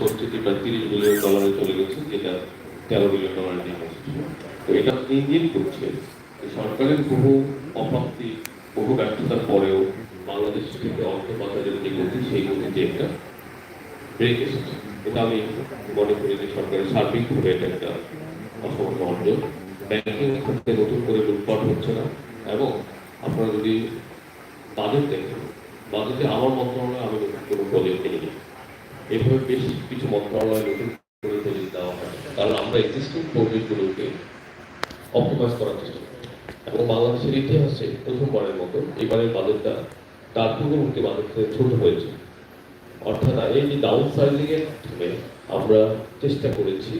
পরিস্থিতি প্রায় তিরিশ বিলিয়ন ডলারে চলে গেছে, যেটা তেরো বিলিয়ন ডলারে নিয়ে তো এটা ইঙ্গিত করছে। সরকারের বহু অপ্রাপ্তি বহু ব্যর্থতার পরেও বাংলাদেশ থেকে অর্থ বাজারের যে গতি, সেই গতিতে একটা ব্রেক এসেছে। এটা আমি মনে করি যে সরকারের সার্বিকভাবে এটা একটা অসামান্য অর্জন। ব্যাংকিং ক্ষেত্রে নতুন করে লুটপাট হচ্ছে না। এবং আপনারা যদি বাজেট দেখেন, বাজেটে আমার মন্ত্রণালয়ে আমি কোনো প্রজেক্ট নিইনি এভাবে বেশ কিছু মন্ত্রণালয় নতুন করে প্রজেক্ট দেওয়া হয়। কারণ আমরা এক্সিস্টিং প্রজেক্টগুলোকে অপটিমাইজ করার চেষ্টা করি। এবং বাংলাদেশের ইতিহাসে প্রথমবারের মতো এবারের বাজেটটা তার পূর্ববর্তী বাজেট ছোট হয়েছে। অর্থাৎ এই যে ডাউন সাইজিং এর মাধ্যমে আমরা চেষ্টা করেছি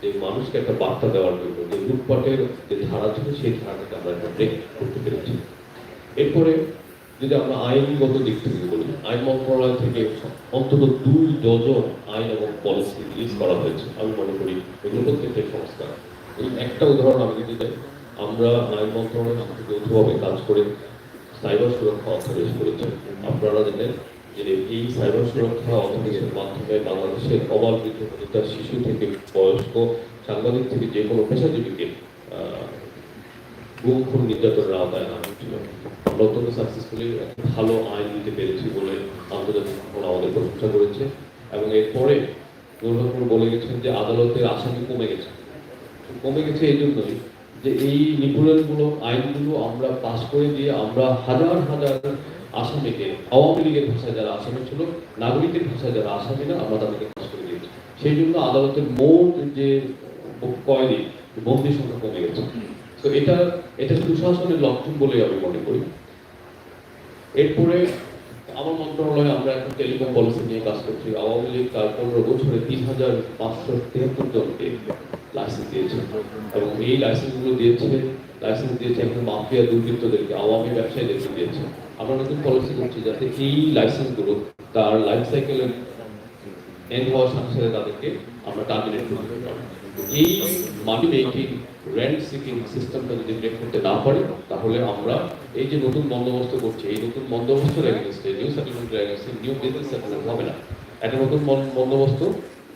যে মানুষকে একটা বার্তা দেওয়ার জন্য, যে লুটপাটের যে ধারা ছিল সেই ধারাটাকে আমরা একটা ব্রেক করতে পেরেছি। এরপরে যদি আমরা আইনগত দিক থেকে বলি, আইন মন্ত্রণালয় থেকে অন্তত দুই ডজন আইন এবং পলিসি রিলিজ করা হয়েছে। আমি মনে করি এগুলো প্রত্যেকটাই সংস্কার। এই একটা উদাহরণ আমি যদি চাই। আমরা আইন মন্ত্রণালয় সাথে যৌথভাবে কাজ করে সাইবার সুরক্ষা অধ্যাদেশ করেছি। আপনারা জানেন যে এই সাইবার সুরক্ষা অধ্যাদেশের মাধ্যমে বাংলাদেশের অবাল বৃদ্ধ শিশু থেকে বয়স্ক সাংবাদিক থেকে যে কোনো পেশাজীবীকে গুম খুন নির্যাতনের আওতায় আনা হচ্ছিল আমরা অত্যন্ত সাকসেসফুলি একটা ভালো আইন দিতে পেরেছি বলে আন্তর্জাতিক মহল আমাদের প্রশংসা করেছে এবং এরপরে দুর্গাপুর বলে গেছেন যে আদালতের আসামি কমে গেছে। কমে গেছে এই জন্যই যে এই নিপুণগুলো আইনগুলো আমরা পাশ করে দিয়ে আমরা হাজার হাজার আসামিকে, আওয়ামী লীগের ভাষায় যারা আসামি ছিল, নাগরিকের ভাষায় যারা আসামি না, আমরা তাদেরকে পাশ করে দিয়েছি। সেই জন্য আদালতের মোট যে কয়েদি বন্দির সংখ্যা কমে গেছে। তো এটা এটা সুশাসনের লক্ষণ বলে আমি মনে করি। এরপরে আমার মন্ত্রণালয়ে আমরা এখন টেলিকম পলিসি নিয়ে কাজ করছি। আওয়ামী লীগ তার পনেরো বছরে তিন হাজার পাঁচশো তেহাত্তর জনকে লাইসেন্স দিয়েছে এবং এই লাইসেন্সগুলো দিয়েছে লাইসেন্স দিয়েছে এখন মাফিয়া দুর্বৃত্তদেরকে, আওয়ামী ব্যবসায়ীদেরকে দিয়েছে। আমরা নতুন পলিসি করছি যাতে এই লাইসেন্সগুলো তার লাইফ সাইকেলের এন্ড হওয়ার সাথে সাথে তাদেরকে আমরা টার্মিনেট করতে পারব এই মানি মেকিং রেন্ট সিকিং সিস্টেমটা যদি ব্রেক করতে না পারি, তাহলে আমরা এই যে নতুন বন্দোবস্ত করছি, এই নতুন বন্দোবস্তের এগেনস্টে নিউ সেটেলমেন্টের এগেনস্টে নিউ বিজনেস সেটেলমেন্ট হবে না। একটা নতুন বন্দোবস্ত,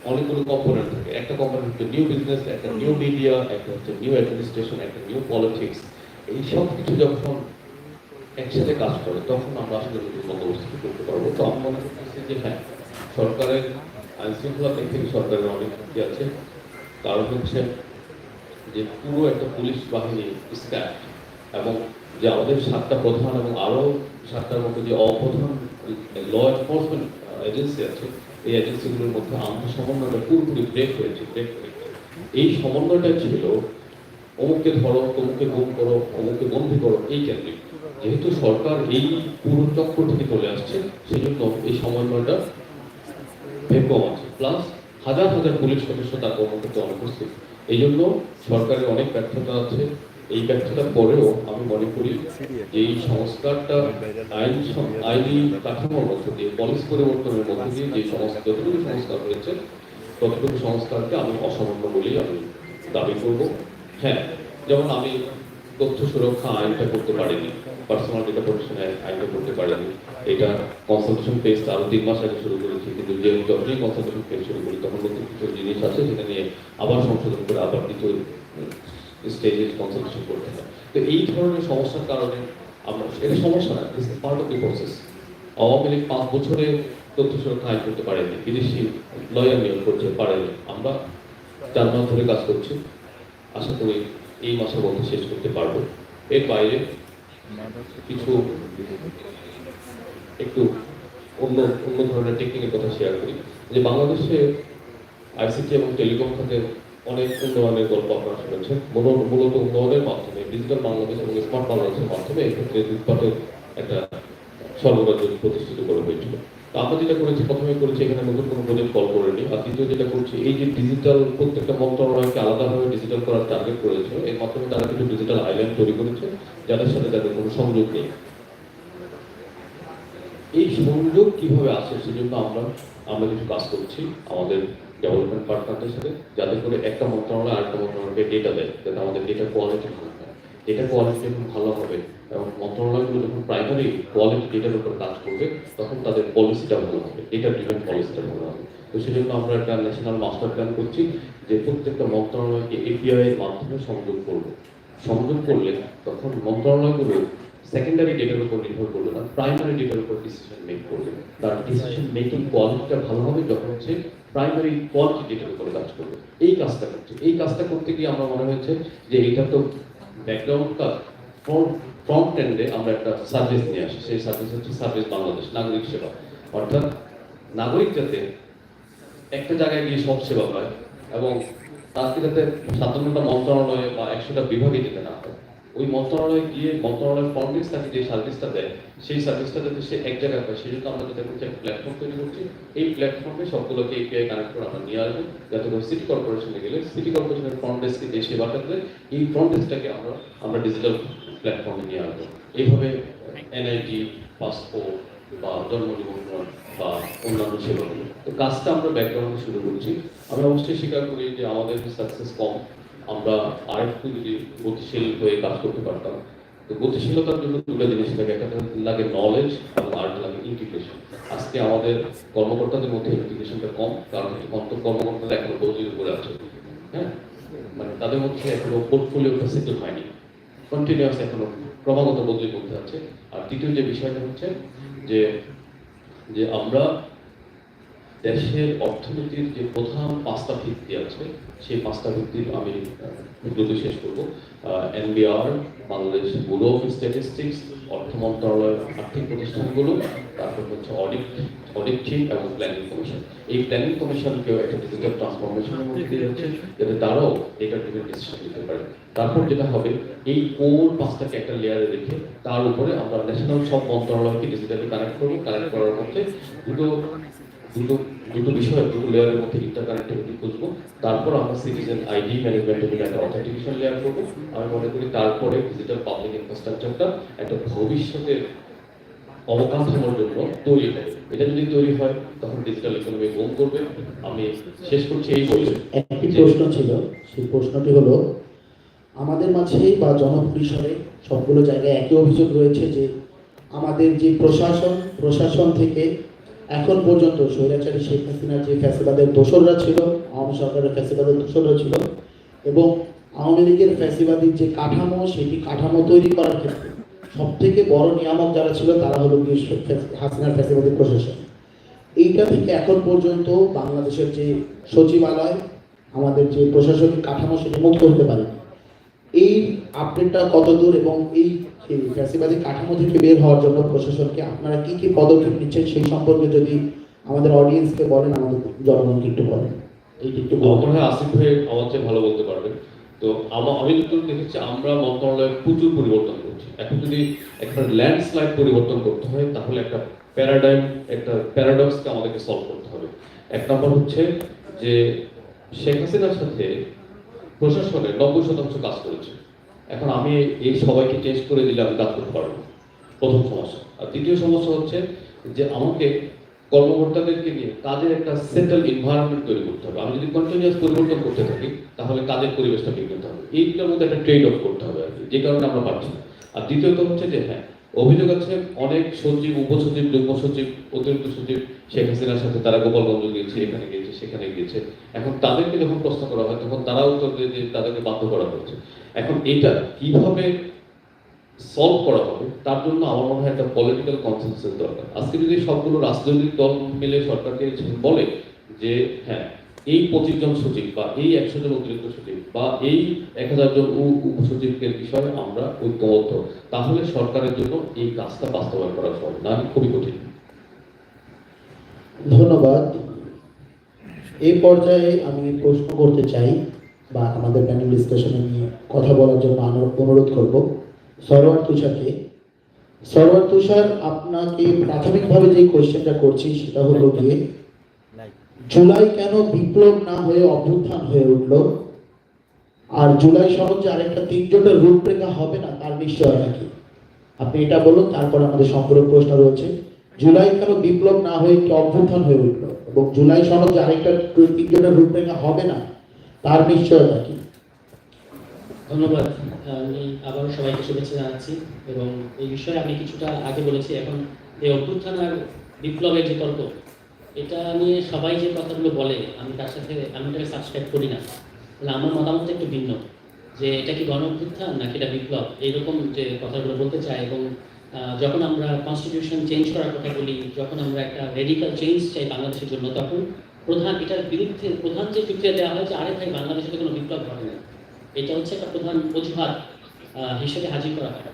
অনেকগুলো কম্পোনেন্ট থাকে। একটা কম্পোনেন্ট হচ্ছে নিউ বিজনেস একটা নিউ মিডিয়া একটা হচ্ছে নিউ অ্যাডমিনিস্ট্রেশন একটা নিউ পলিটিক্স এই সব কিছু যখন একসাথে কাজ করে, তখন আমরা আসলে নতুন বন্দোবস্ত করতে পারব। তো আমি মনে করতেছি যে হ্যাঁ সরকারের আইন শৃঙ্খলা দিক থেকে সরকারের অনেক ত্রুটি আছে। কারণ হচ্ছে যে পুরো একটা পুলিশ বাহিনী স্ট্যাফ এবং যে আমাদের সাতটা প্রধান এবং আরও সাতটার মধ্যে যে অপ্রধান ল এনফোর্সমেন্ট এজেন্সি আছে, এই এজেন্সিগুলোর মধ্যে আন্তঃ সমন্বয়টা পুরোপুরি ব্রেক হয়েছে ব্রেক হয়েছে এই সমন্বয়টা ছিল, অমুককে ধরো তমুককে গুম করো, অমুককে বন্দি করো, এই কেন্দ্রিক যেহেতু সরকার এই পুরো চক্র থেকে চলে আসছে সেই জন্য এই সমন্বয়টা বের কম আছে। প্লাস হাজার হাজার পুলিশ সদস্য তার কর্মক্ষেত্রে অনুপস্থিত। এই জন্য সরকারের অনেক ব্যর্থতা আছে। এই ব্যর্থতার পরেও আমি মনে করি যে এই সংস্কারটা আইন আইনি কাঠামোর মধ্য দিয়ে পলিসি পরিবর্তনের মধ্য দিয়ে যে সমস্ত যতটুকু সংস্কার হয়েছে, ততটুকু সংস্কারকে আমি অসামান্য বলেই আমি দাবি করব। হ্যাঁ যেমন আমি তথ্য সুরক্ষা আইনটা করতে পারিনি পার্সোনাল ডেটা প্রোটেকশন আইনটা করতে পারিনি। এটা কনসালটেশন ফেজ আরও তিন মাস আগে শুরু করেছি। কিন্তু যে যখনই কনসালটেশন ফেজ শুরু করি তখন নতুন কিছু জিনিস আছে সেটা নিয়ে আবার সংশোধন করে আবার কিছু স্টেজে কনসালটেশন করতে হয়। তো এই ধরনের সমস্যার কারণে আমরা এটা সমস্যা না this is part of the process Awami League পাঁচ বছরে তথ্য সুরক্ষা আইন করতে পারেনি বিদেশি লয়ার নিয়োগ করতে পারেনি। আমরা চার মাস ধরে কাজ করছি। আশা করি এই মাসের মধ্যে শেষ করতে পারব। এর বাইরে কিছু একটু অন্য অন্য ধরনের টেকনিকের কথা শেয়ার করি। যে বাংলাদেশে আইসিটি এবং টেলিকম খাতের অনেক উন্নয়নের গল্প আপনারা শুনেছেন। মূলত মূলত উন্নয়নের মাধ্যমে ডিজিটাল বাংলাদেশ এবং স্মার্ট বাংলাদেশের মাধ্যমে এক্ষেত্রে উৎপাদন একটা সর্বরাজ্য প্রতিষ্ঠিত করা হয়েছিল। তো আমরা যেটা করেছি, প্রথমে করেছি এখানে নতুন কোনো প্রজেক্ট কল করেনি। আর দ্বিতীয় যেটা করছি, এই যে ডিজিটাল প্রত্যেকটা মন্ত্রণালয়কে আলাদাভাবে ডিজিটাল করার টার্গেট করেছে এর মাধ্যমে তারা কিছু ডিজিটাল আইল্যান্ড তৈরি করেছে, যাদের সাথে তাদের কোনো সংযোগ নেই। এই সংযোগ কীভাবে আসে সেজন্য আমরা আমরা কিছু কাজ করছি আমাদের ডেভেলপমেন্ট পার্টনারদের সাথে, যাতে করে একটা মন্ত্রণালয় আরেকটা মন্ত্রণালয়কে ডেটা দেয়, যাতে আমাদের ডেটা কোয়ালিটি ভালো হয়। ডেটা কোয়ালিটি যখন ভালো হবে এবং মন্ত্রণালয়গুলো যখন প্রাইমারি কোয়ালিটি ডেটার উপর কাজ করবে, তখন তাদের পলিসিটা ভালো হবে ডেটা ড্রিভেন পলিসিটা ভালো হবে। তো সেজন্য আমরা একটা ন্যাশনাল মাস্টার প্ল্যান করছি যে প্রত্যেকটা মন্ত্রণালয়কে এপিআই এর মাধ্যমে সংযোগ করব। সংযোগ করলে তখন মন্ত্রণালয়গুলো সেকেন্ডারি ডেটার উপর নির্ভর করবে না প্রাইমারি ডেটার উপর ডিসিশন মেক করবে তার ডিসিশন মেকিং কোয়ালিটিটা ভালো হবে যখন হচ্ছে প্রাইমারি কোয়ালিটি ডেটার উপর কাজ করবে। এই কাজটা করছে। এই কাজটা করতে গিয়ে আমরা মনে হয়েছে যে এটা তো ব্যাকগ্রাউন্ডটা ফ্রন্ট এন্ডে আমরা একটা সার্ভিস নিয়ে আসি। সেই সার্ভিস হচ্ছে সার্ভিস বাংলাদেশ, নাগরিক সেবা। অর্থাৎ নাগরিক যাতে একটা জায়গায় গিয়ে সব সেবা পায় এবং তাকে যাতে সাতান্নটা মন্ত্রণালয়ে বা একশোটা বিভাগে যেতে না হয় ওই মন্ত্রণালয়ে গিয়ে মন্ত্রণালয়ের ফর্মিক্স তাকে যে সার্ভিসটা দেয়, সেই সার্ভিসটা যাতে সে এক জায়গায় পায়, সেই জন্য আমরা করছি, একটা প্ল্যাটফর্ম তৈরি করছি। এই প্ল্যাটফর্মে সবগুলোকে এপিআই কানেক্ট করে আমরা নিয়ে আসব, যাতে করে সিটি কর্পোরেশনে গেলে সিটি কর্পোরেশনের ফ্রন্ট ডেস্কে যে সেবাটা দেয়, এই ফ্রন্ট ডেস্কটাকে আমরা আমরা ডিজিটাল প্ল্যাটফর্মে নিয়ে আসব। এইভাবে এনআইডি পাসপোর্ট বা জন্ম নিবন্ধন বা অন্যান্য সেবাগুলো। তো কাজটা আমরা ব্যাকগ্রাউন্ডে শুরু করছি। আমরা অবশ্যই স্বীকার করি যে আমাদের সাকসেস কম। আমরা আরেকটু যদি গতিশীল হয়ে কাজ করতে পারতাম, তো গতিশীলতার জন্য দুটো জিনিস লাগে একটা লাগে নলেজ এবং আরেকটা লাগে ইন্টিগ্রেশন আজকে আমাদের কর্মকর্তাদের মধ্যে ইন্টিগ্রেশনটা কম, কারণ কর্ম- কর্মকর্তারা এখনও বদলির উপরে আছে। হ্যাঁ? মানে তাদের মধ্যে এখনও পোর্টফোলিওটা সেটেল হয়নি। কন্টিনিউয়াস এখনও ক্রমাগত বদলি করতে আছে। আর দ্বিতীয় যে বিষয়টা হচ্ছে যে যে আমরা দেশের অর্থনীতির যে প্রধান পাঁচটা ভিত্তি আছে, সেই পাঁচটা ভিত্তির আমি দ্রুত শেষ করব। NBR, Bangladesh bureau of statistics, অর্থ মন্ত্রণালয়ের আর্থিক প্রতিষ্ঠানগুলো, তারপর হচ্ছে অডিট অডিট টিম এবং প্ল্যানিং কমিশন। এই প্ল্যানিং কমিশনকেও একটা ডিজিটাল ট্রান্সফরমেশনের মধ্যে দিয়ে যাচ্ছে, যাতে তারাও এটা ড্রিভেন ডিসিশন নিতে পারে। তারপর যেটা হবে, এই কোর পাঁচটাকে একটা লেয়ারে রেখে তার উপরে আমরা ন্যাশনাল সব মন্ত্রণালয়কে ডিজিটালি কানেক্ট করব। কানেক্ট করার মধ্যে দুটো দুটো দুটো বিষয় দুটো লেয়ারের মধ্যে ইন্টার কানেক্টিভিটি খুঁজবো। তারপর আমরা সিটিজেন আইডি ম্যানেজমেন্টের জন্য একটা অথেন্টিকেশন লেয়ার করব। আমি মনে করি তারপরে ডিজিটাল পাবলিক ইনফ্রাস্ট্রাকচারটা একটা ভবিষ্যতের অবকাঠামোর জন্য তৈরি হবে। এটা যদি তৈরি হয়, তখন ডিজিটাল ইকোনমি বুম করবে। আমি শেষ করছি এই বলে একটি প্রশ্ন ছিল, সেই প্রশ্নটি হলো, আমাদের মাঝেই বা জনপরিসরে সবগুলো জায়গায় একই অভিযোগ রয়েছে যে আমাদের যে প্রশাসন প্রশাসন থেকে এখন পর্যন্ত স্বৈরাচারী শেখ হাসিনার যে ফ্যাসিবাদের দোসররা ছিল, আওয়ামী সরকারের ফ্যাসিবাদের দোসররা ছিল এবং আওয়ামী লীগের ফ্যাসিবাদীর যে কাঠামো, সেটি কাঠামো তৈরি করার ক্ষেত্রে সব থেকে বড় নিয়ামক যারা ছিল, তারা হলো হাসিনার ফ্যাসিবাদী প্রশাসন। এইটা থেকে এখন পর্যন্ত বাংলাদেশের যে সচিবালয়, আমাদের যে প্রশাসনিক কাঠামো, সেটা মুক্ত হতে পারে এই আপডেটটা কত দূর এবং এই এই ফ্যাসিবাদী কাঠামো থেকে বের হওয়ার জন্য প্রশাসনকে আপনারা কি কি পদক্ষেপ নিচ্ছেন সেই সম্পর্কে যদি আমাদের অডিয়েন্সকে বলেন, আমাদের জনগণকে একটু বলেন। এইটা একটু বলুন। হয় আসিফ ভাই আমার চেয়ে ভালো বলতে পারবেন তো আমা- যতটুকু দেখেছি, আমরা মন্ত্রণালয়ে প্রচুর পরিবর্তন করছি। এখন যদি একটা ল্যান্ডস্লাইড পরিবর্তন করতে হয়, তাহলে একটা প্যারাডাইম একটা প্যারাডক্সকে আমাদেরকে সলভ করতে হবে। এক নম্বর হচ্ছে যে শেখ হাসিনার সাথে প্রশাসনের নব্বই শতাংশ কাজ করেছে। এখন আমি এই সবাইকে চেঞ্জ করে দিলে আমি কাজ করতে পারব। প্রথম সমস্যা। আর দ্বিতীয় সমস্যা হচ্ছে যে আমাকে কর্মকর্তাদেরকে নিয়ে কাজের একটা সেটেল এনভায়রনমেন্ট তৈরি করতে হবে। আমি যদি কন্টিনিউয়াস পরিবর্তন করতে থাকি, তাহলে কাজের পরিবেশটা বিঘ্নিত হবে। এইটার মধ্যে একটা ট্রেড অফ করতে হবে আর কি, যে কারণে আমরা পারছি না। আর দ্বিতীয়ত হচ্ছে যে হ্যাঁ অভিযোগ আছে অনেক সচিব উপসচিব যুগ্ম সচিব, অতিরিক্ত সচিব শেখ হাসিনার সাথে তারা গোপালগঞ্জ গিয়েছে, এখানে গিয়েছে। সেখানে গিয়েছে। এখন তাদেরকে যখন প্রশ্ন করা হয়, তখন তারা উত্তর দিয়ে যে তাদেরকে বাধ্য করা হচ্ছে এখন এটা কীভাবে সলভ করা হবে, তার জন্য আমার মনে হয় একটা পলিটিক্যাল কনসেন্সাস দরকার। আজকে যদি সবগুলো রাজনৈতিক দল মিলে সরকারকে বলে যে হ্যাঁ এই পঁচিশ জন সচিব বা এই একশো জন অতিরিক্ত সচিব বা এই এক হাজার জন উপ- উপসচিবের বিষয়ে আমরা ঐক্যবদ্ধ, তাহলে সরকারের জন্য এই কাজটা বাস্তবায়ন করা সহজ না খুবই কঠিন। ধন্যবাদ। এই পর্যায়ে আমি প্রশ্ন করতে চাই বা আমাদের প্যানেল ডিসকাশনে নিয়ে কথা বলার জন্য অনুরোধ করব। সরোয়ার তুষারকে। সরোয়ার তুষার আপনাকে প্রাথমিকভাবে যে কোয়েশ্চেনটা করছি সেটা হলো গিয়ে জুলাই কেন বিপ্লব না হয়ে অভ্যুত্থান হয়ে উঠল? আর জুলাই যে আরেকটা তিনজনের রূপরেখা হবে না তার নিশ্চয় কি? আপনি এটা বলুন তারপর আমাদের সম্পূর্ণ প্রশ্ন রয়েছে। জুলাই কেন বিপ্লব না হয়ে একটি অভ্যুত্থান হয়ে উঠল? এবং জুলাই সনদ যে আরেকটা তিনজনের রূপরেখা হবে না, তার নিশ্চয়তা কি? ধন্যবাদ। আমি আবারও সবাইকে শুভেচ্ছা জানাচ্ছি। এবং এই বিষয়ে আমি কিছুটা আগে বলেছি, এখন এই অভ্যুত্থান আর বিপ্লবের যে তর্ক, এটা নিয়ে সবাই যে কথাগুলো বলে, আমি তার সাথে, আমি এটাকে সাবস্ক্রাইব করি না। তাহলে আমার মতামত একটু ভিন্ন, যে এটা কি গণ অভ্যুত্থান নাকি এটা বিপ্লব? এইরকম যে কথাগুলো বলতে চাই এবং যখন আমরা কনস্টিটিউশন চেঞ্জ করার কথা বলি, যখন আমরা একটা রেডিক্যাল চেঞ্জ চাই বাংলাদেশের জন্য, তখন প্রধান এটার বিরুদ্ধে, প্রধান যে যুক্তি দেওয়া হয় যে আরে ভাই বাংলাদেশে তো কোনো বিপ্লব ঘটে না। এটা হচ্ছে একটা প্রধান অজুহাত হিসেবে হাজির করা হয়।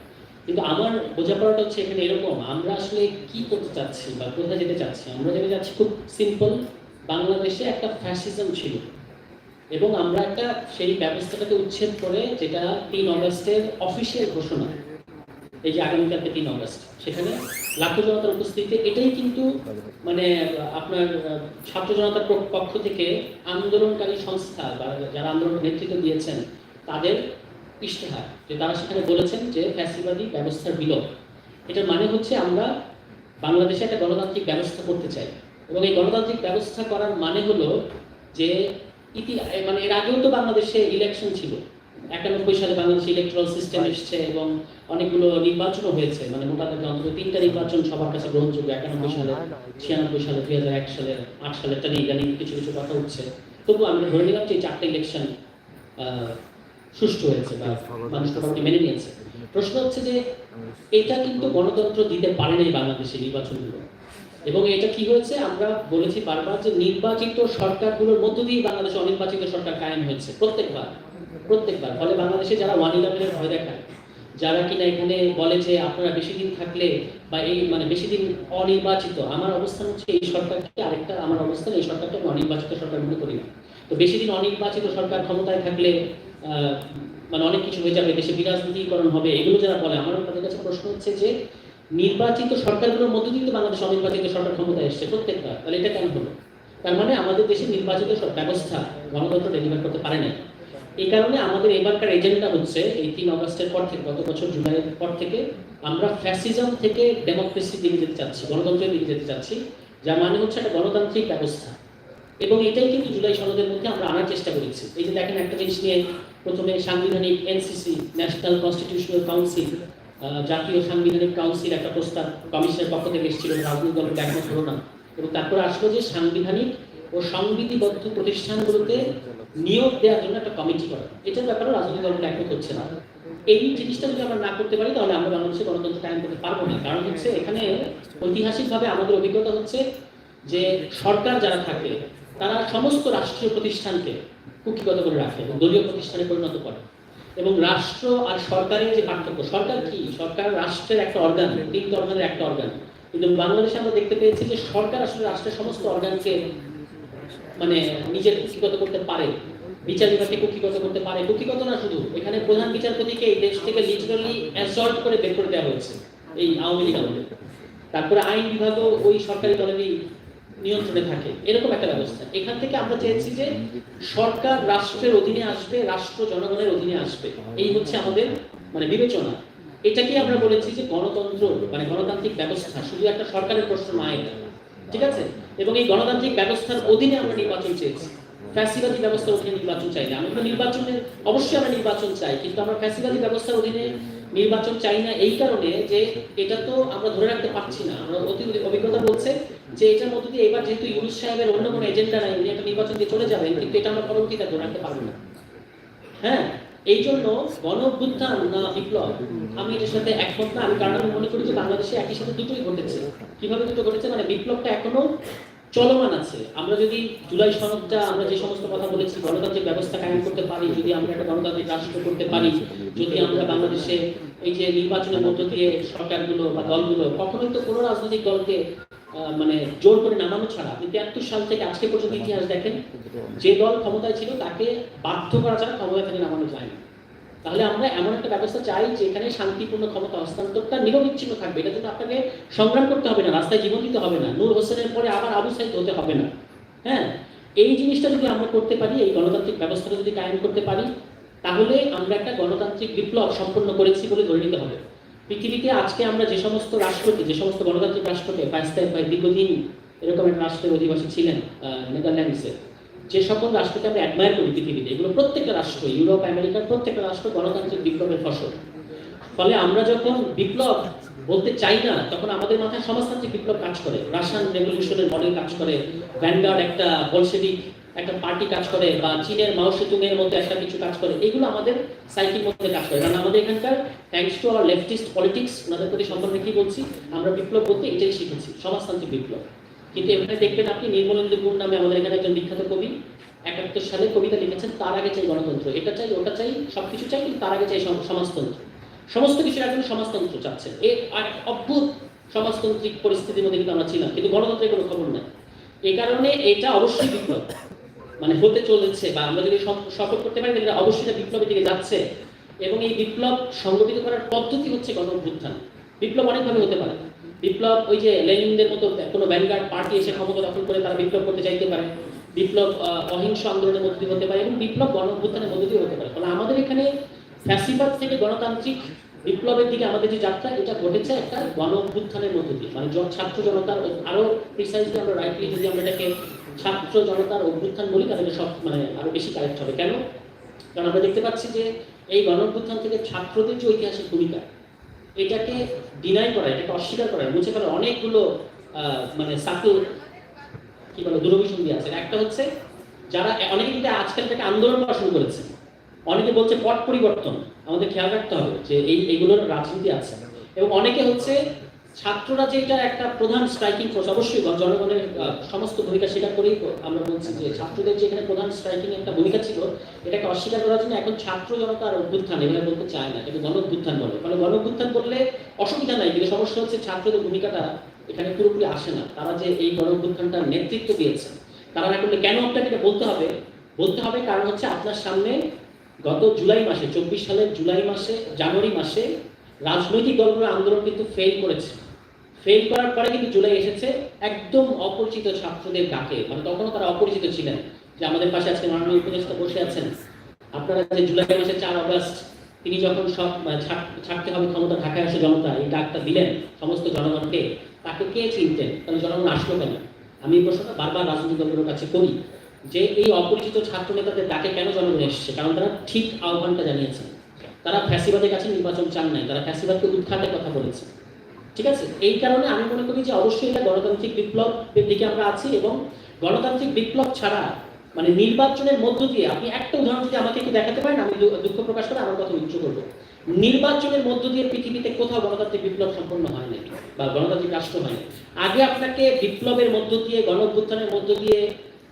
কিন্তু আমার বোঝাপড়াটা হচ্ছে এখানে এরকম, আমরা আসলে কি করতে চাচ্ছি বা কোথায় যেতে চাচ্ছি? আমরা যেতে যাচ্ছি খুব সিম্পল বাংলাদেশে একটা ফ্যাসিজম ছিল। এবং আমরা একটা সেই ব্যবস্থাটাকে উচ্ছেদ করে, যেটা তিন অগস্টের অফিসিয়াল ঘোষণা। এই যে আগামীকালকে তিন অগস্ট, সেখানে লাখো জনতার উপস্থিতিতে এটাই কিন্তু মানে আপনার ছাত্র জনতার পক্ষ- থেকে আন্দোলনকারী সংস্থা বা যারা আন্দোলনের নেতৃত্ব দিয়েছেন, তাদের ইশতেহার যে তারা সেখানে বলেছেন যে ফ্যাসিবাদী ব্যবস্থার বিলোপ। এটার মানে হচ্ছে আমরা বাংলাদেশে একটা গণতান্ত্রিক ব্যবস্থা করতে চাই। এবং এই গণতান্ত্রিক ব্যবস্থা করার মানে হলো যে ইতি মানে এর আগেও তো বাংলাদেশে ইলেকশন ছিল। একানব্বই সালে বাংলাদেশে ইলেকট্রাল সিস্টেম এসছে এবং অনেকগুলো নির্বাচনও হয়েছে। মানে মোটামুটি অন্তত তিনটা নির্বাচন সবার কাছে গ্রহণযোগ্য একানব্বই সালে ছিয়ানব্বই সালে দুই হাজার এক সালে আট সালেরটা নিয়ে ইদানিং কিছু কিছু কথা উঠছে তবু আমরা ধরে নিলাম যে চারটে ইলেকশন সুষ্ঠু হয়েছে বা মানুষ মোটামুটি মেনে নিয়েছে। প্রশ্ন হচ্ছে যে এটা কিন্তু গণতন্ত্র দিতে পারেনি বাংলাদেশে নির্বাচনগুলো। এবং এটা কি হয়েছে? আমরা বলেছি বারবার যে নির্বাচিত সরকারগুলোর মধ্য দিয়ে বাংলাদেশে অনির্বাচিত সরকার কায়েম হয়েছে প্রত্যেকবার। প্রত্যেকবার। ফলে বাংলাদেশে যারা ওয়ান ইলেভেনের ভয় দেখায়, যারা কিনা এখানে বলে যে আপনারা বেশি দিন থাকলে বা এই মানে বেশি দিন অনির্বাচিত, আমার অবস্থান হচ্ছে এই সরকারকে আরেকটা, আমার অবস্থান এই সরকারকে অনির্বাচিত সরকার মনে করি না। তো বেশি দিন অনির্বাচিত সরকার ক্ষমতায় থাকলে মানে অনেক কিছু হয়ে যাবে, দেশে বিরাজনীতিকরণ হবে, এগুলো যারা বলে আমার তাদের কাছে প্রশ্ন হচ্ছে যে নির্বাচিত সরকারগুলোর মধ্যে দিয়ে তো বাংলাদেশ অনির্বাচিত সরকার ক্ষমতায় এসছে প্রত্যেকবার। তাহলে এটা কেন হলো? তার মানে আমাদের দেশে নির্বাচিত ব্যবস্থা গণতন্ত্র ডেলিভার করতে পারে না এই কারণে আমাদের এবারকার এজেন্ডা হচ্ছে এই তিন অগস্টের পর থেকে, গত বছর জুলাইয়ের পর থেকে আমরা ফ্যাসিজম থেকে ডেমোক্রেসি দিকে যেতে চাচ্ছি গণতন্ত্রের দিকে যেতে চাচ্ছি, যার মানে হচ্ছে একটা গণতান্ত্রিক ব্যবস্থা। এবং এটাই কিন্তু জুলাই সনদের মধ্যে আমরা আনার চেষ্টা করেছি। এই যে দেখেন একটা জিনিস নিয়ে প্রথমে সাংবিধানিক এনসিসি, ন্যাশনাল কনস্টিটিউশনাল কাউন্সিল জাতীয় সাংবিধানিক কাউন্সিল একটা প্রস্তাব কমিশনের পক্ষ থেকে এসেছিল রাজনৈতিক দলের একমত হলো না। এবং তারপর আসলো যে সাংবিধানিক ও সংবিধিবদ্ধ প্রতিষ্ঠানগুলোতে নিয়োগ দেওয়ার জন্য একটা কমিটি করা। এটার ব্যাপারে রাজনৈতিক দলগুলো একমত হচ্ছে না। এই জিনিসটা যদি আমরা না করতে পারি, তাহলে আমরা বাংলাদেশে গণতন্ত্র কায়েম করতে পারব না। কারণ হচ্ছে এখানে ঐতিহাসিকভাবে আমাদের অভিজ্ঞতা হচ্ছে যে সরকার যারা থাকে, তারা সমস্ত রাষ্ট্রীয় প্রতিষ্ঠানকে কুক্ষিগত করে রাখে এবং দলীয় প্রতিষ্ঠানে পরিণত করে। এবং রাষ্ট্র আর সরকারের যে পার্থক্য, সরকার কি? সরকার রাষ্ট্রের একটা অর্গান তিনটি অর্গানের একটা অর্গান কিন্তু বাংলাদেশে আমরা দেখতে পেয়েছি যে সরকার আসলে রাষ্ট্রের সমস্ত অর্গানকে মানে নিজের কুক্ষিগত করতে পারে। বিচার বিভাগকে কুক্ষিগত করতে পারে। কুক্ষিগত না শুধু, এখানে প্রধান বিচারপতিকে এই দেশ থেকে লিটারালি অ্যাসল্ট করে বের করে দেওয়া হয়েছে, এই আওয়ামী লীগ আমলে। তারপরে আইন বিভাগও ওই সরকারি দলেরই নিয়ন্ত্রণে থাকে। এরকম একটা ব্যবস্থা। এখান থেকে আমরা চেয়েছি যে সরকার রাষ্ট্রের অধীনে আসবে, রাষ্ট্র জনগণের অধীনে আসবে। এই হচ্ছে আমাদের মানে বিবেচনা। এটাকে আমরা বলেছি যে গণতন্ত্র মানে গণতান্ত্রিক ব্যবস্থা, শুধু একটা সরকারের প্রশ্ন নয় এটা। ঠিক আছে? এবং এই গণতান্ত্রিক ব্যবস্থার অধীনে আমরা নির্বাচন চেয়েছি। ফ্যাসিবাদী ব্যবস্থার অধীনে নির্বাচন চাই না। আমরা নির্বাচনের অবশ্যই আমরা নির্বাচন চাই, কিন্তু আমরা ফ্যাসিবাদী ব্যবস্থার অধীনে নির্বাচন চাই না এই কারণে যে এটা তো আমরা ধরে রাখতে পারছি না। আমরা অতি অভিজ্ঞতা বলছে যে এটার মধ্যে দিয়ে এবার যেহেতু ইউনুস সাহেবের অন্য কোনো এজেন্ডা নাই, উনি একটা নির্বাচন দিয়ে চলে যাবেন, কিন্তু এটা আমরা পরবর্তীতে ধরে রাখতে পারব না। হ্যাঁ? এই জন্য গণ অভ্যুত্থান না বিপ্লব, আমি এটার সাথে একমত না। আমি কারণ আমি মনে করি যে বাংলাদেশে একই সাথে দুটোই ঘটেছে। কীভাবে দুটো ঘটেছে? মানে বিপ্লবটা এখনও চলমান আছে। আমরা যদি জুলাই সনদটা, আমরা যে সমস্ত কথা বলেছি, গণতান্ত্রিক ব্যবস্থা কায়েম করতে পারি, যদি আমরা একটা গণতান্ত্রিক রাষ্ট্র করতে পারি, যদি আমরা বাংলাদেশে এই যে নির্বাচনের মধ্য দিয়ে সরকারগুলো বা দলগুলো কখনোই তো কোনো রাজনৈতিক দলকে মানে জোর করে নামানো ছাড়া। আপনি তিয়াত্তর সাল থেকে আজকে পর্যন্ত ইতিহাস দেখেন, যে দল ক্ষমতায় ছিল তাকে বাধ্য করা ছাড়া ক্ষমতা থেকে নামানো যায় না তাহলে আমরা এমন একটা ব্যবস্থা চাই যেখানে শান্তিপূর্ণ ক্ষমতা হস্তান্তরটা নিরবিচ্ছিন্ন থাকবে। এটার জন্য আপনাকে সংগ্রাম করতে হবে না, রাস্তায় জীবন দিতে হবে না, নূর হোসেনের পরে আবার আবু সাইদ হতে হবে না। হ্যাঁ? এই জিনিসটা যদি আমরা করতে পারি, এই গণতান্ত্রিক ব্যবস্থাটা যদি কায়েম করতে পারি, তাহলে আমরা একটা গণতান্ত্রিক বিপ্লব সম্পন্ন করেছি বলে ধরে নিতে হবে। পৃথিবীতে আজকে আমরা যে সমস্ত রাষ্ট্রকে যে সমস্ত গণতান্ত্রিক রাষ্ট্রকে পাকিস্তান ভাই দীর্ঘদিন এরকম একটা রাষ্ট্রের অধিবাসী ছিলেন নেদারল্যান্ডসে, যে সকল রাষ্ট্রকে আমরা অ্যাডমায়ার করি পৃথিবীতে, এগুলো প্রত্যেকটা রাষ্ট্র, ইউরোপ, আমেরিকার প্রত্যেকটা রাষ্ট্র গণতান্ত্রিক বিপ্লবের ফসল। ফলে আমরা যখন বিপ্লব বলতে চাই না, তখন আমাদের মাথায় সমাজতান্ত্রিক বিপ্লব কাজ করে। রাশিয়ান রেভলিউশনের মডেল কাজ করে। ভ্যানগার্ড একটা বলশেবিক একটা পার্টি কাজ করে বা চীনের মাও সেতুংয়ের মধ্যে একটা কিছু কাজ করে, এগুলো আমাদের সাইকের মধ্যে কাজ করে। কারণ আমাদের এখানকার thanks to our leftist politics ওনাদের প্রতি সম্পর্কে কি বলছি? আমরা বিপ্লব বলতে এটাই শিখেছি, সমাজতান্ত্রিক বিপ্লব। কিন্তু এখানে দেখবেন আপনি নির্মলেন্দ্র গুণ নামে আমাদের এখানে একজন বিখ্যাত কবি, একাত্তর সালে কবিতা লিখেছেন, তার আগে চাই গণতন্ত্র। এটা চাই, ওটা চাই, সবকিছু চাই, কিন্তু তার আগে চাই সমাজতন্ত্র। সমস্ত কিছুর এখন সমাজতন্ত্র চাচ্ছে এ আর অদ্ভুত সমাজতান্ত্রিক পরিস্থিতির মধ্যে কিন্তু আমরা ছিলাম, কিন্তু গণতন্ত্রের কোনো খবর নাই। এ কারণে এটা অবশ্যই বিপ্লব। মানে হতে চলেছে বা আমরা যদি সফল করতে পারি, তাহলে অবশ্যই বিপ্লবের দিকে যাচ্ছে। এবং এই বিপ্লব সংগঠিত করার পদ্ধতি হচ্ছে গণ অভ্যুত্থান বিপ্লব অনেকভাবে হতে পারে। বিপ্লব ওই যে লেনিনদের মতো কোনো ভ্যানগার্ড পার্টি এসে ক্ষমতা দখল করে তারা বিপ্লব করতে চাইতে পারে। বিপ্লব অহিংস আন্দোলনের মধ্যে হতে পারে এবং বিপ্লব গণ অভ্যুত্থানের মধ্যে দিয়ে হতে পারে। ফলে আমাদের এখানে ফ্যাসিবাদ থেকে গণতান্ত্রিক বিপ্লবের দিকে আমাদের যে যাত্রা, এটা ঘটেছে একটা গণ অভ্যুত্থানের মধ্যে দিয়ে। মানে ছাত্র জনতার আরও প্রিসাইজলি আমরা রাইটলি যদি আমরা এটাকে ছাত্র জনতার অভ্যুত্থান বলি তাহলে সব মানে আরও বেশি কারেক্ট হবে। কেন? কারণ আমরা দেখতে পাচ্ছি যে এই গণ অভ্যুত্থান থেকে ছাত্রদের যে ঐতিহাসিক ভূমিকা, এটাকে ডিনাই করা, এটাকে অস্বীকার করা, মুছে ফেলার অনেকগুলো মানে সাকল কি বলে, দুরভিসন্ধি আছে। একটা হচ্ছে যারা অনেকে কিন্তু আজকাল থেকে আন্দোলন করা শুরু করেছে। অনেকে বলছে পট পরিবর্তন। আমাদের খেয়াল রাখতে হবে যে এই, এগুলোর রাজনীতি আছে। এবং অনেকে হচ্ছে ছাত্ররা যেটা একটা প্রধান স্ট্রাইকিং ফোর্স অবশ্যই জনগণের সমস্ত ভূমিকা স্বীকার করেই আমরা বলছি যে ছাত্রদের যে এখানে প্রধান স্ট্রাইকিং একটা ভূমিকা ছিল, এটাকে অস্বীকার করার জন্য এখন ছাত্র জনতার অভ্যুত্থান এভাবে বলতে চায় না, কিন্তু গণ অভ্যুত্থান বলে। ফলে গণ অভ্যুত্থান বললে অসুবিধা নাই, কিন্তু সমস্যা হচ্ছে ছাত্রদের ভূমিকাটা এখানে পুরোপুরি আসে না। তারা যে এই গণ অভ্যুত্থানটার নেতৃত্ব দিয়েছেন, তারা না করলে কেন আপনাকে এটা বলতে হবে? বলতে হবে কারণ হচ্ছে আপনার সামনে গত জুলাই মাসে, চব্বিশ সালের জুলাই মাসে, জানুয়ারি মাসে রাজনৈতিক দলগুলোর আন্দোলন কিন্তু ফেল করেছে। ফেল করার পরে কিন্তু জুলাই এসেছে একদম অপরিচিত ছাত্রদের ডাকে। মানে তখনও তারা অপরিচিত ছিলেন। যে আমাদের পাশে আজকে মাননীয় উপদেষ্টা বসে আছেন। আপনারা যে জুলাই মাসে চার অগস্ট তিনি যখন সব আহ, ছাড়তে হবে ক্ষমতা ঢাকায় আসে জনতা এই ডাকটা দিলেন সমস্ত জনগণকে তাকে কে চিনতেন? তাহলে জনগণ আসলো কেন? আমি এই প্রশ্নটা বারবার রাজনৈতিক দলগুলোর কাছে করি যে এই অপরিচিত ছাত্র নেতাদের ডাকে কেন জনগণ এসছে? কারণ তারা ঠিক আহ্বানটা জানিয়েছেন। তারা ফ্যাসিবাদের কাছে নির্বাচন চান নাই, তারা ফ্যাসিবাদকে উৎখাতের কথা বলেছে। ঠিক আছে? এই কারণে আমি মনে করি যে অবশ্যই এটা গণতান্ত্রিক বিপ্লবের দিকে আমরা আছি এবং গণতান্ত্রিক বিপ্লব ছাড়া মানে নির্বাচনের মধ্য দিয়ে, আপনি একটা উদাহরণ যদি আমাকে একটু দেখাতে পারেন, আমি দুঃখ প্রকাশ করে আমার কথা উচ্চ করব। নির্বাচনের মধ্য দিয়ে পৃথিবীতে কোথাও গণতান্ত্রিক বিপ্লব সম্পন্ন হয় নাই বা গণতান্ত্রিক রাষ্ট্র হয়। আগে আপনাকে বিপ্লবের মধ্য দিয়ে গণ মধ্য দিয়ে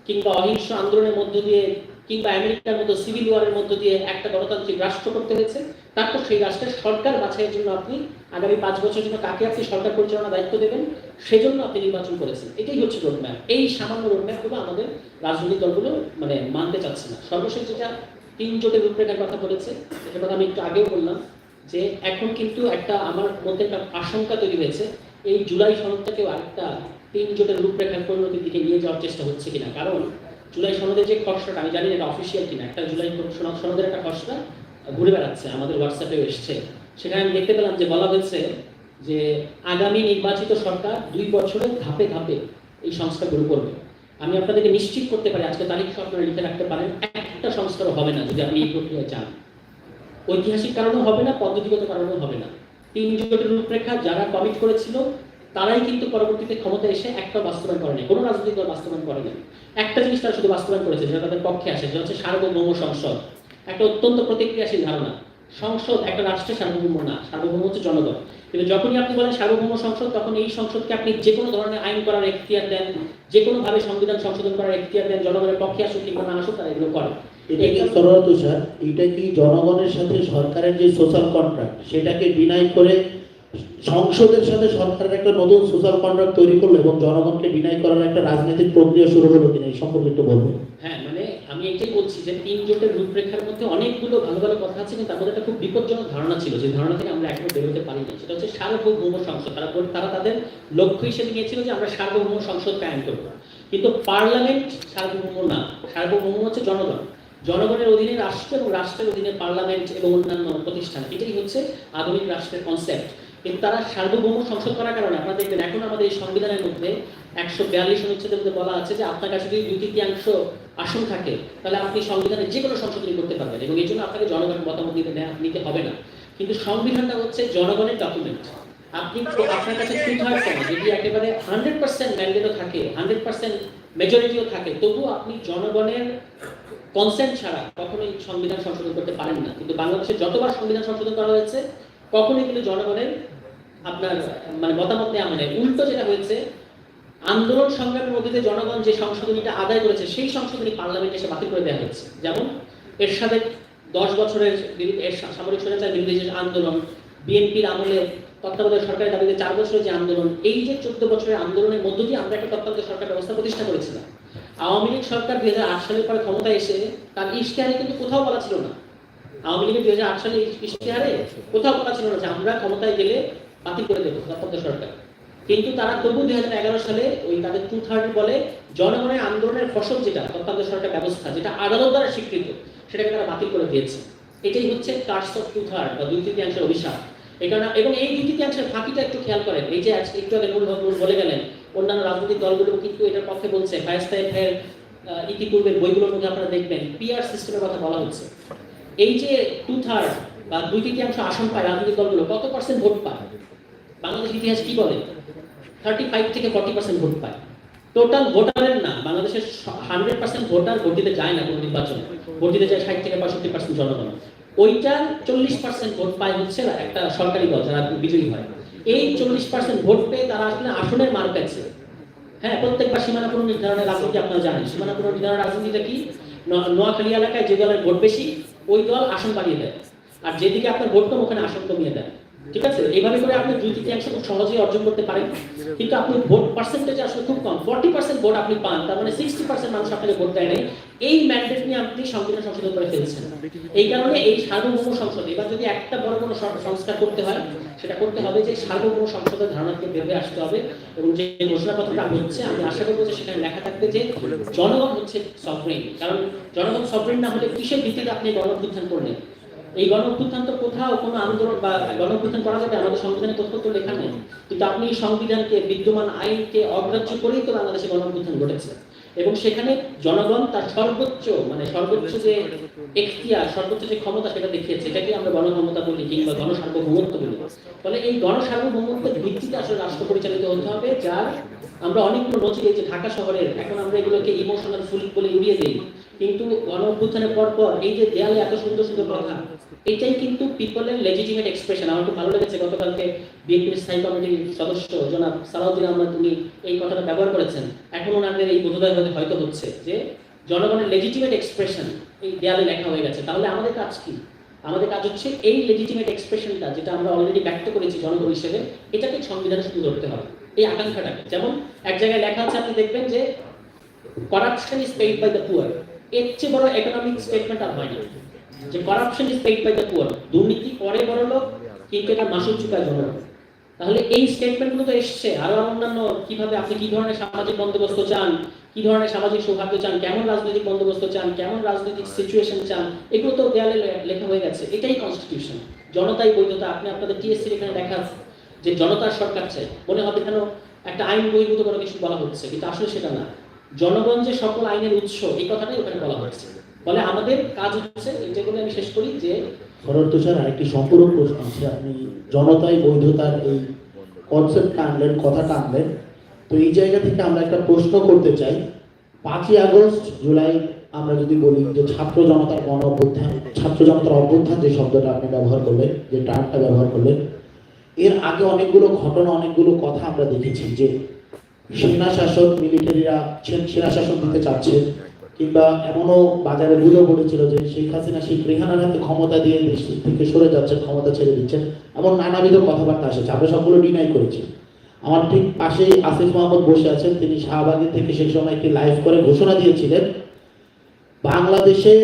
কিংবা অহিংস আন্দোলনের মধ্য দিয়ে কিংবা আমেরিকার মতো সিভিল ওয়ারের মধ্য দিয়ে একটা গণতান্ত্রিক রাষ্ট্র করতে হয়েছে, তারপর সেই রাষ্ট্রের সরকার বাছাইয়ের জন্য আপনি আগামী পাঁচ বছরের জন্য কাকে আপনি সরকার পরিচালনার দায়িত্ব দেবেন, সেজন্য আপনি নির্বাচন করেছেন। এটাই হচ্ছে রোডম্যাপ এই সামান্য রোডম্যাপগুলো আমাদের রাজনৈতিক দলগুলো মানে মানতে চাচ্ছে না। সর্বশেষ যেটা তিন জোটের রূপরেখার কথা বলেছে, সেটা কথা আমি একটু আগেও বললাম, যে এখন কিন্তু একটা আমার মধ্যে একটা আশঙ্কা তৈরি হয়েছে, এই জুলাই সনদটাকেও আরেকটা তিন জোটের রূপরেখার পরিণতির দিকে নিয়ে যাওয়ার চেষ্টা হচ্ছে কিনা। কারণ জুলাই সনদের যে খসড়াটা, আমি জানি এটা অফিসিয়াল কিনা, একটা জুলাই সনদ সনদের একটা খসড়া ঘুরে বেড়াচ্ছে, আমাদের হোয়াটসঅ্যাপেও এসছে। সেখানে আমি দেখতে পেলাম যে বলা হয়েছে যে আগামী নির্বাচিত সরকার দুই বছরে ধাপে ধাপে এই সংস্কারগুলো করবে। আমি আপনাদেরকে নিশ্চিত করতে পারি, আজকে তারিখ আপনারা লিখে রাখতে পারেন, একটা সংস্কার হবে না যদি আপনি এই প্রক্রিয়া চান ঐতিহাসিক কারণেও হবে না, পদ্ধতিগত কারণেও হবে না। তিন জোটের রূপরেখা যারা কমিট করেছিল তারাই কিন্তু পরবর্তীতে ক্ষমতা এসে একটা বাস্তবায়ন করেনি কোনো রাজনৈতিক দল বাস্তবায়ন করেনি একটা জিনিস তারা শুধু বাস্তবায়ন করেছে যেটা তাদের পক্ষে আসে যেটা হচ্ছে সার্বভৌম সংসদ। একটা অত্যন্ত প্রতিক্রিয়াশীল ধারণা। সংসদ একটা রাষ্ট্রের সার্বভৌম না, সার্বভৌম হচ্ছে জনগণ। কিন্তু যখনই আপনি বলেন সার্বভৌম সংসদ, তখন এই সংসদকে আপনি যে কোনো ধরনের আইন করার এখতিয়ার দেন, যে কোনো ভাবে সংবিধান সংশোধন করার এখতিয়ার দেন, জনগণের পক্ষে আসুক কিংবা না আসুক, তারা এগুলো করে। এটা কি এটা কি জনগণের সাথে সরকারের যে সোশ্যাল কন্ট্রাক্ট সেটাকে ডিনাই করে সংসদের সাথে সরকারের একটা নতুন সোশ্যাল কন্ট্রাক্ট তৈরি করল এবং জনগণকে ডিনাই করার একটা রাজনৈতিক প্রক্রিয়া শুরু হলো কিনা এই সম্পর্কে একটু বলবেন। হ্যাঁ মানে আমি এটাই বলছি যে তিন জোটের রূপরেখার মধ্যে অনেকগুলো ভালো ভালো কথা আছে, কিন্তু মধ্যে একটা খুব বিপজ্জনক ধারণা ছিল যে ধারণা থেকে আমরা এখনও বেরোতে পারিনি। সেটা হচ্ছে সার্বভৌম সংসদ। তারা বল- তারা তাদের লক্ষ্য হিসেবে নিয়েছিল যে আমরা সার্বভৌম সংসদ কায়েম করব। কিন্তু পার্লামেন্ট সার্বভৌম না, সার্বভৌম হচ্ছে জনগণ। জনগণের অধীনে রাষ্ট্র এবং রাষ্ট্রের অধীনে পার্লামেন্ট এবং অন্যান্য প্রতিষ্ঠান, এটাই হচ্ছে আধুনিক রাষ্ট্রের কনসেপ্ট কিন্তু তারা সার্বভৌম সংসদ করার কারণে আপনারা দেখবেন এখন আমাদের এই সংবিধানের মধ্যে একশো বিয়াল্লিশ অনুচ্ছেদের মধ্যে বলা আছে যে আপনার কাছে যদি দুই তৃতীয়াংশ আসন থাকে, তাহলে আপনি সংবিধানের যে কোনো সংশোধনী করতে পারবেন এবং এই জন্য আপনাকে জনগণের মতামত নিতে নিতে হবে না। কিন্তু সংবিধানটা হচ্ছে জনগণের ডকুমেন্ট আপনি আপনার কাছে টু থার্ড কেন যদি একেবারে হান্ড্রেড পার্সেন্ট ম্যান্ডেটও থাকে হান্ড্রেড পার্সেন্ট মেজরিটিও থাকে তবু আপনি জনগণের কনসেন্ট ছাড়া কখনোই সংবিধান সংশোধন করতে পারেন না। কিন্তু বাংলাদেশে যতবার সংবিধান সংশোধন করা হয়েছে কখনোই কিন্তু জনগণের আপনার মানে মতামত নেওয়া মানে উল্টো যেটা হয়েছে, আন্দোলন সংগ্রামের মধ্যে দিয়ে জনগণ যে সংশোধনীটা আদায় করেছে, সেই সংশোধনী পার্লামেন্টে এসে বাতিল করে দেওয়া হয়েছে। যেমন এরশাদের দশ বছরের এর সামরিক স্বৈরাচার বিরুদ্ধে যে আন্দোলন, বিএনপির আমলে তত্ত্বাবধায়ক সরকারের দাবিতে চার বছরের যে আন্দোলন, এই যে চোদ্দ বছরের আন্দোলনের মধ্য দিয়ে আমরা একটা তত্ত্বাবধায়ক সরকার ব্যবস্থা প্রতিষ্ঠা করেছিলাম। আওয়ামী লীগ সরকার দুই হাজার আট সালের পরে ক্ষমতায় এসে তার ইশতেহারে কিন্তু কোথাও বলা ছিল না। আওয়ামী লীগের দুই হাজার আট সালে ইশতেহারে কোথাও বলা ছিল না যে আমরা ক্ষমতায় গেলে বাতিল করে দেবো তত্ত্বাবধায়ক সরকার। কিন্তু তারা তবু দুই হাজার এগারো সালে ওই তাদের টু থার্ড বলে জনগণের আন্দোলনের ফসল যেটা তত্ত্বাবধায়ক সরকার ব্যবস্থা যেটা আদালত দ্বারা স্বীকৃত, সেটাকে তারা বাতিল করে দিয়েছে। এটাই হচ্ছে কার্স অফ টু থার্ড বা দুই তৃতীয়াংশের অভিশাপ। এই কারণে এবং এই দুই তৃতীয়াংশের ফাঁকিটা একটু খেয়াল করেন। এই যে একটু আগে নূর বলে গেলেন, অন্যান্য রাজনৈতিক দলগুলো কিন্তু এটার পক্ষে বলছে ফায়ার ইতিপূর্বের বইগুলোর মধ্যে আপনারা দেখবেন পিআর সিস্টেমের কথা বলা হচ্ছে। এই যে টু থার্ড বা দুই তৃতীয়াংশ আসন পায় রাজনৈতিক দলগুলো, কত পার্সেন্ট ভোট পায়? বাংলাদেশ ইতিহাস কি বলে? থার্টি ফাইভ থেকে ফর্টি পার্সেন্ট ভোট পায়। টোটাল ভোটারের না বাংলাদেশের হান্ড্রেড পার্সেন্ট ভোটার ভোট দিতে যায় না কোনো নির্বাচনে। ভোট দিতে যায় ষাট থেকে পঁয়ষট্টি পার্সেন্ট জনগণ। ওইটা চল্লিশ পার্সেন্ট ভোট পায় হচ্ছে একটা সরকারি দল যারা বিজয়ী হয়। এই চল্লিশ পার্সেন্ট ভোট পেয়ে তারা আসলে আসনের মার পেয়েছে হ্যাঁ প্রত্যেকবার সীমানা পুনর্নির্ধারণের রাজনীতি আপনারা জানেন। সীমানা পুনর্নির্ধারণের রাজনীতিটা কি? নোয়াখালী এলাকায় যে দলের ভোট বেশি ওই দল আসন বাড়িয়ে দেয়। আর যেদিকে আপনার ভোট কম ওখানে আসন কমিয়ে দেয়। ঠিক আছে? এইভাবে করে আপনি দুই তৃতীয়াংশ খুব সহজেই অর্জন করতে পারেন। কিন্তু আপনি ভোট পার্সেন্টেজ আসলে খুব কম। ফর্টি পার্সেন্ট ভোট আপনি পান, তার মানে সিক্সটি পার্সেন্ট মানুষ আপনাকে ভোট দেয় নাই। এই ম্যান্ডেট নিয়ে আপনি সংবিধান সংশোধন করে ফেলছেন। এই কারণে এই সার্বভৌম সংসদ, এবার যদি একটা বড় কোনো সংস্কার করতে হয়, সেটা করতে হবে যে সার্বভৌম সংসদের ধারণা থেকে বের আসতে হবে এবং যে ঘোষণাপত্রটা হচ্ছে, আমি আশা করব যে সেখানে লেখা থাকবে যে জনগণ হচ্ছে সফরেন কারণ জনগণ সফরেন না হলে কিসের ভিত্তিতে আপনি গণ অভ্যুত্থান করলেন? এই গণ অভ্যুত্থান তো কোথাও কোনো আন্দোলন বা গণ অভ্যুত্থান করা যাবে? আমাদের সংবিধানে তথ্য তো লেখা নেই। কিন্তু আপনি এই সংবিধানকে, বিদ্যমান আইনকে অগ্রাহ্য করেই তো বাংলাদেশে গণ অভ্যুত্থান ঘটেছে। এবং সেখানে জনগণ তার সর্বোচ্চ মানে সর্বোচ্চ যে এখতিয়ার, সর্বোচ্চ যে ক্ষমতা সেটা দেখিয়েছে এটাকে আমরা গণক্ষমতা বলি কিংবা গণসার্বভৌমত্ব বলি। ফলে এই গণসার্বভৌমত্বের ভিত্তিতে আসলে রাষ্ট্র পরিচালিত হতে হবে, যার আমরা অনেকগুলো নথি যে ঢাকা শহরের। এখন আমরা এগুলোকে ইমোশনাল ফুল বলে উড়িয়ে দিই। কিন্তু গণ অভ্যুত্থানের পর পর এই যে দেয়ালে এত সুন্দর সুন্দর কথা, এটাই কিন্তু পিপলের লেজিটিমেট এক্সপ্রেশন আমার খুব ভালো লেগেছে, গতকালকে বিএনপির স্থায়ী কমিটির সদস্য জনাব সালাউদ্দিন আহমদ, উনি এই কথাটা ব্যবহার করেছেন। এখন ওনাদের এই বোধোদয় হয়তো হচ্ছে যে জনগণের লেজিটিমেট এক্সপ্রেশন এই দেয়ালে লেখা হয়ে গেছে। তাহলে আমাদের কাজ কি? আমাদের কাজ হচ্ছে এই লেজিটিমেট এক্সপ্রেশনটা যেটা আমরা অলরেডি ব্যক্ত করেছি জনগণ হিসেবে, এটাকে সংবিধানে শুরু করতে হবে। এই আকাঙ্ক্ষাটাকে। যেমন এক জায়গায় লেখা আছে, আপনি দেখবেন যে corruption is paid by the poor এর চেয়ে বড় ইকোনমিক স্টেটমেন্ট আর হয় না। যে corruption is paid by the poor দুর্নীতি করে বড় লোক, কিন্তু এটা মাসুল চুকায় জনগণ তাহলে এই স্টেটমেন্টগুলো তো এসছে। আরও অন্যান্য, কীভাবে আপনি কি ধরনের সামাজিক বন্দোবস্ত চান, কি ধরনের সামাজিক সৌহার্দ্য চান, কেমন রাজনৈতিক বন্দোবস্ত চান, কেমন রাজনৈতিক সিচুয়েশন চান, এগুলো তো দেয়ালে লেখা হয়ে গেছে। এটাই কনস্টিটিউশন জনতাই বৈধতা। আপনি আপনাদের টিএসসি এখানে দেখা যে জনতার সরকার চাই, মনে হবে কেন একটা আইন বহির্ভূত কোনো কিছু বলা হচ্ছে, কিন্তু আসলে সেটা না। জনগণ যে সকল আইনের উৎস, এই কথাটাই ওখানে বলা হচ্ছে ফলে আমাদের কাজ হচ্ছে যেগুলো আমি শেষ করি যে সরল তুষার, আরেকটি সম্পূরক প্রশ্ন আছে। আপনি জনতাই বৈধতার এই কনসেপ্টটা আনলেন, কথাটা আনলেন। তো এই জায়গা থেকে আমরা একটা প্রশ্ন করতে চাই। পাঁচই আগস্ট, জুলাই, আমরা যদি বলি যে ছাত্র জনতার গণ অভ্যুত্থান, ছাত্র জনতার অভ্যুত্থান যে শব্দটা আপনি ব্যবহার করলেন, যে টার্মটা ব্যবহার করলেন এর আগে অনেকগুলো ঘটনা, অনেকগুলো কথা আমরা দেখেছি যে সেনা শাসক মিলিটারিরা সেনা শাসন দিতে চাচ্ছে কিংবা এমনও বাজারে গুলো পড়েছিল যে শেখ হাসিনা, শেখ রেহানার হাতে ক্ষমতা দিয়ে দেশ থেকে সরে যাচ্ছেন, ক্ষমতা ছেড়ে দিচ্ছেন, এমন নানাবিধ কথাবার্তা এসেছে। আমরা সবগুলো ডিনাই করেছি। আমার ঠিক পাশেই আসিফ মোহাম্মদ বসে আছেন, তিনি শাহবাগী থেকে সেই সময় একটি লাইভ করে ঘোষণা দিয়েছিলেন, বাংলাদেশের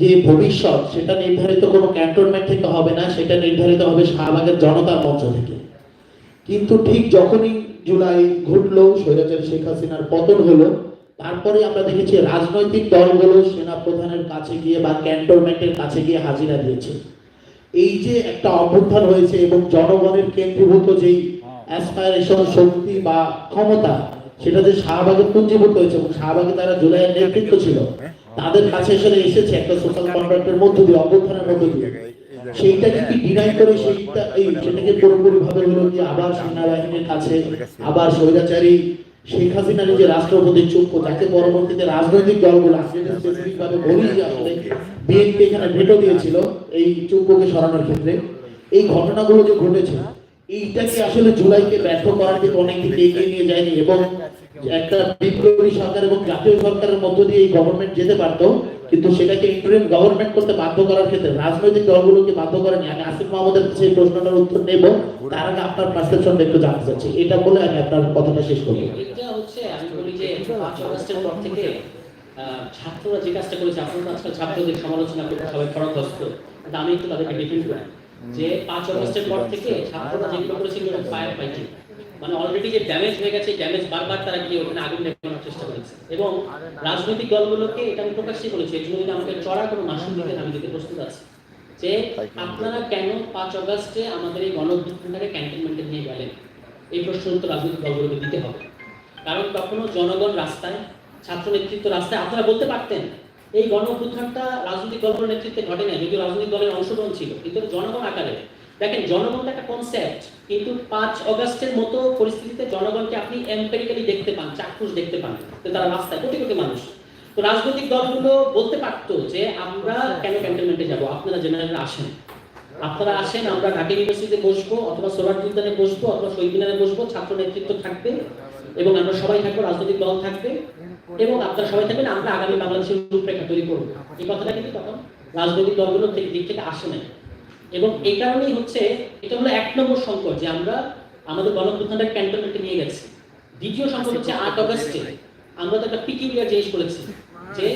যে ভবিষ্যৎ, সেটা নির্ধারিত কোনো ক্যান্টনমেন্ট থেকে হবে না, সেটা নির্ধারিত হবে শাহবাগের জনতার মঞ্চ থেকে। কিন্তু ঠিক যখনই জুলাই ঘটলো, স্বৈরাচারী শেখ হাসিনার পতন হলো, তারপরে আমরা দেখেছি রাজনৈতিক দলগুলো সেনা প্রধানের কাছে গিয়ে বা ক্যান্টনমেন্টের কাছে গিয়ে হাজিরা দিয়েছে। এই যে একটা অভ্যুত্থান হয়েছে এবং জনগণের কেন্দ্রীভূত যেই অ্যাসপাইরেশন শক্তি বা ক্ষমতা, সেটা যে শাহবাগে পুঞ্জীভূত হয়েছে এবং শাহবাগে তারা জুলাইয়ের নেতৃত্ব ছিল তাদের কাছে এসে এসেছে একটা সোশ্যাল কন্ট্রাক্টের মধ্য দিয়ে, অভ্যুত্থানের মধ্য দিয়ে। সেইটাকে কি ডিনাই করে সেইটা এই সেটাকে পুরোপুরি ভাবে হলো কি আবার সেনাবাহিনীর কাছে, আবার স্বৈরাচারী শেখ হাসিনার যে রাষ্ট্রপতি চুপ যাকে পরবর্তীতে রাজনৈতিক দলগুলো স্পেসিফিক বলি যে আসলে বিএনপি এখানে ভেটো দিয়েছিল এই চুপকে সরানোর ক্ষেত্রে, এই ঘটনাগুলো যে ঘটেছে, এইটাকে আসলে জুলাইকে ব্যর্থ করার দিকে অনেক দিকে এগিয়ে নিয়ে যায়নি এবং একটা বিপ্লবী সরকার এবং জাতীয় সরকারের মধ্য দিয়ে এই গভর্নমেন্ট যেতে পারতো, কিন্তু সেটাকে ইন্টারিম গভর্নমেন্ট করতে বাধ্য করার ক্ষেত্রে রাজনৈতিক দলগুলোকে বাধ্য করেনি। আমি আসিফ মাহমুদের এই প্রশ্নটার উত্তর নেব। তার আগে আপনার পারসেপশনটা একটু জানতে চাচ্ছি। এটা বলে আমি আপনার কথাটা শেষ করব। আমি ছাত্ররা যে কাজটা করেছে, আপনারা আজকাল ছাত্রদের সমালোচনা করতে সবাই খরগস্ত কিন্তু আমি একটু তাদেরকে ডিফেন্ড করি। যে পাঁচ অগস্টের পর থেকে ছাত্ররা যেগুলো করেছে ফায়ার ফাইটিং মানে অলরেডি যে ড্যামেজ হয়ে গেছে ড্যামেজ বারবার তারা গিয়ে ওখানে আগুন নেভানোর চেষ্টা করেছে। এবং রাজনৈতিক দলগুলোকে এটা আমি প্রকাশ্যই বলেছি এর জন্য যদি আমাকে চড়া কোনো মাসুল দিতে আমি দিতে প্রস্তুত আছি। যে আপনারা কেন পাঁচ অগস্টে আমাদের এই গণঅভ্যুত্থানটাকে ক্যান্টনমেন্টে নিয়ে গেলেন? এই প্রশ্নের উত্তর রাজনৈতিক দলগুলোকে দিতে হবে। কারণ তখনও জনগণ রাস্তায়, ছাত্র নেতৃত্ব রাস্তায়, আপনারা বলতে পারতেন, এই গণ অভ্যুত্থানটা রাজনৈতিক দলের নেতৃত্বে ঘটে না যদিও রাজনৈতিক দলের অংশগ্রহণ ছিল, কিন্তু জনগণ আকারে দেখেন, জনগণটা একটা কনসেপ্ট কিন্তু পাঁচ অগস্টের মতো পরিস্থিতিতে জনগণকে আপনি এম্পেরিক্যালি দেখতে পান, চাক্ষুষ দেখতে পান তারা রাস্তায় কোটি কোটি মানুষ। তো রাজনৈতিক দলগুলো বলতে পারতো যে, আমরা কেন ক্যান্টনমেন্টে যাব? আপনারা জেনারেলরা আসেন। আপনারা আসেন, আমরা ঢাকা ইউনিভার্সিটিতে বসবো, অথবা সোলার উদ্যানে বসবো, অথবা শহীদ মিনারে বসবো, ছাত্র নেতৃত্ব থাকবে, এবং আমরা সবাই থাকব, রাজনৈতিক দল থাকবে, এবং আপনারা সবাই থাকবেন, আমরা আগামী বাংলাদেশের রূপরেখা তৈরি করব। এই কথাটা কিন্তু তখন রাজনৈতিক দলগুলো দিক থেকে আসে নাই। এবং এই কারণেই হচ্ছে এটা হলো এক নম্বর সংকট যে আমরা আমাদের গণপ্রধানটা ক্যান্টনমেন্টে নিয়ে গেছি। দ্বিতীয় সংকট হচ্ছে আট অগস্টে আমরা তো একটা পিকিউলিয়ার জিনিস করেছি যে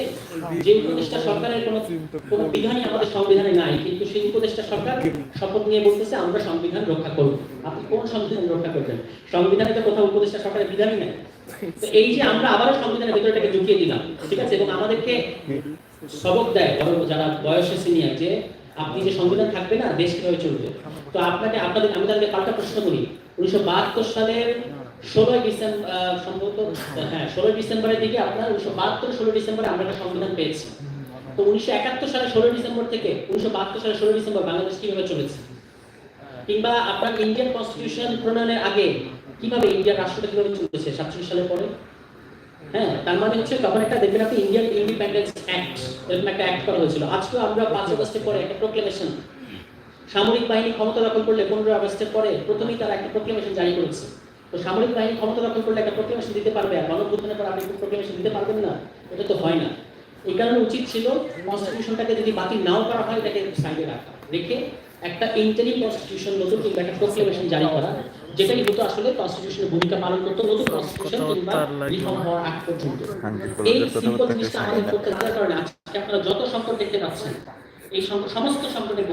যে উপদেষ্টা সরকারের কোনো কোনো বিধানই আমাদের সংবিধানে নাই, কিন্তু সেই উপদেষ্টা সরকার শপথ নিয়ে বলতেছে, আমরা সংবিধান রক্ষা করব। আপনি কোন সংবিধান রক্ষা করবেন? সংবিধানে তো কোথাও উপদেষ্টা সরকারের বিধানই নাই। তো এই যে আমরা আবারও সংবিধানের ভেতরে এটাকে ঢুকিয়ে দিলাম, ঠিক আছে? এবং আমাদেরকে সবক দেয় যারা বয়সে সিনিয়র যে আপনি যে সংবিধান থাকবে না, দেশ কীভাবে চলবে? তো আপনাকে, আপনাদের, আমি তাদেরকে পাল্টা প্রশ্ন করি। উনিশশো বাহাত্তর সালের ষোলোই ডিসেম্বর সম্ভবত হ্যাঁ ষোলোই ডিসেম্বরের দিকে আপনার উনিশশো বাহাত্তর ষোলো ডিসেম্বরে আমরা একটা সংবিধান পেয়েছি। তো উনিশশো একাত্তর সালে ষোলো ডিসেম্বর থেকে উনিশশো বাহাত্তর সালে ষোলো ডিসেম্বর বাংলাদেশ কীভাবে চলেছে? কিংবা আপনার ইন্ডিয়ান কনস্টিটিউশন প্রণয়নের আগে কীভাবে ইন্ডিয়ার রাষ্ট্রটা কীভাবে চলেছে সাতচল্লিশ সালের পরে? হ্যাঁ তার মানে হচ্ছে তখন একটা দেখবেন আপনি ইন্ডিয়ান ইন্ডিপেন্ডেন্স অ্যাক্ট এরকম একটা অ্যাক্ট করা হয়েছিল। আজকেও আমরা পাঁচ আগস্টের পরে একটা প্রোক্লেমেশন সামরিক বাহিনী ক্ষমতা দখল করলে পনেরো আগস্টের পরে প্রথমেই তারা একটা প্রোক্লেমেশন জারি করেছে। তো সামরিক বাহিনী ক্ষমতা দখল করলে একটা প্রোক্লেমেশন দিতে পারবে, আর গণঅভ্যুত্থানের পর আপনি প্রোক্লেমেশন দিতে পারবেন না, এটা তো হয় না। এই কারণে উচিত ছিল কনস্টিটিউশনটাকে যদি বাতিল নাও করা হয়, এটাকে সাইডে রাখা। রেখে একটা ইন্টারিম কনস্টিটিউশন নতুন কিংবা একটা প্রোক্লেমেশন জারি করা। যেটাই হতো আসলে কনস্টিটিউশনের ভূমিকা পালন করতো নতুন কনস্টিটিউশন কিংবা রিফর্ম হওয়ার আগ পর্যন্ত। এই সিম্পল জিনিসটা আমাদের করতে থাকার কারণে আজকে আপনারা যত সংকট দেখতে পাচ্ছেন এই সম- সমস্ত সংকটের